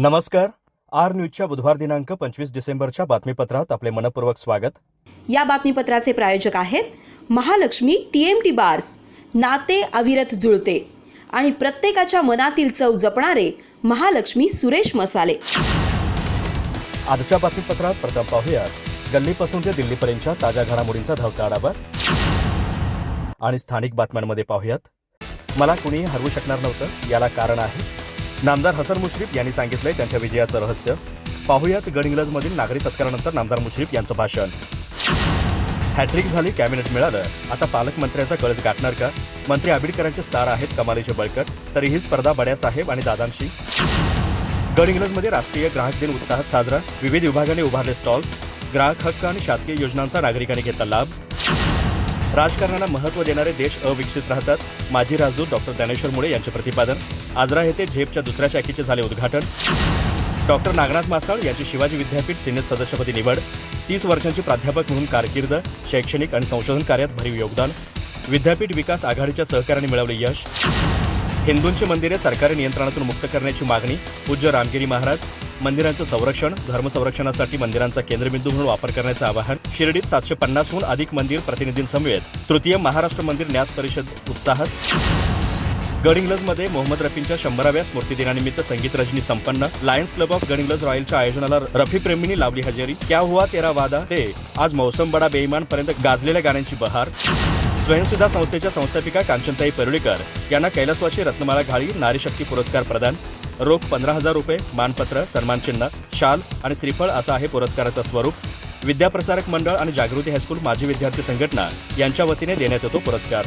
नमस्कार. आर न्यूजच्या बुधवार दिनांक पंचवीस डिसेंबरच्या बातमीपत्रात आपले मनपूर्वक स्वागत. या बातमीपत्राचे प्रायोजक आहेत Mahalakshmi T M T bars नाते अविरत जुळते आणि प्रत्येकाच्या मनातील चव जपणारे महालक्ष्मी सुरेश मसाले. आजच्या बातमीपत्रात प्रथम पाहूयात गल्लीपासून ते दिल्लीपर्यंतच्या ताज्या घडामोडींचा धावता आढावा. आणि स्थानिक बातम्यांमध्ये पाहूयात. मला कुणीही हरवू शकणार नव्हतं याला कारण आहे नामदार हसन मुश्रीफ यांनी सांगितलंय त्यांच्या विजयाचं रहस्य. पाहुयात गडइंग्लजमधील नागरी सत्कारानंतर नामदार मुश्रीफ यांचं भाषण. हॅट्रिक झाली कॅबिनेट मिळालं. आता पालकमंत्र्यांचा कळस गाठणार का? मंत्री आबिडकरांचे स्टार आहेत कमालीचे बळकट. तरीही स्पर्धा बड्यासाहेब आणि दादांशी. गडहिंग्लजमध्ये राष्ट्रीय ग्राहक दिन उत्साहात साजरा. विविध विभागाने उभारले स्टॉल्स. ग्राहक हक्क आणि शासकीय योजनांचा नागरिकांनी घेतला लाभ. राजकारणाला महत्त्व देणारे देश अविकसित राहतात. माजी राजदूत डॉक्टर ज्ञानेश्वर मुळे यांचे प्रतिपादन. आजरा येथे झेपच्या दुसऱ्या शाखेचे झाले उद्घाटन. डॉक्टर नागनाथ मासाळ यांची शिवाजी विद्यापीठ सिनेट सदस्यपदी निवड. तीस वर्षांची प्राध्यापक म्हणून कारकीर्द शैक्षणिक आणि संशोधन कार्यात भरीव योगदान. विद्यापीठ विकास आघाडीच्या सहकार्याने मिळवले यश. हिंदूंची मंदिरे सरकारी नियंत्रणातून मुक्त करण्याची मागणी पूज्य रामगिरी महाराज. मंदिरांचं संरक्षण धर्मसंरक्षणासाठी मंदिरांचा केंद्रबिंदू म्हणून वापर करण्याचं आवाहन. शिर्डीत सातशे पन्नासहून अधिक मंदिर प्रतिनिधींसमवेत. तृतीय महाराष्ट्र मंदिर न्यास परिषद उत्साहात. गडिंग्लजमध्ये मोहम्मद रफींच्या शंभराव्या स्मृतिदिनानिमित्त संगीत रजनी संपन्न. लायन्स क्लब ऑफ गडिंग्लज रॉयलच्या आयोजनाला रफी प्रेमींनी लावली हजेरी. क्या हुआ तेरा वादा? ते आज मौसम बडा बेईमान पर्यंत गाजलेल्या गाण्यांची बहार. स्वयंसिद्धा संस्थेच्या संस्थापिका कांचनताई परुळेकर यांना कैलासवाशी रत्नमाला घाळी नारीशक्ती पुरस्कार प्रदान. रोख पंधरा हजार रुपये मानपत्र सन्मानचिन्ह शाल आणि श्रीफळ असं आहे पुरस्काराचं स्वरूप. विद्याप्रसारक मंडळ आणि जागृती हायस्कूल माजी विद्यार्थी संघटना यांच्या वतीने देण्यात येतो पुरस्कार.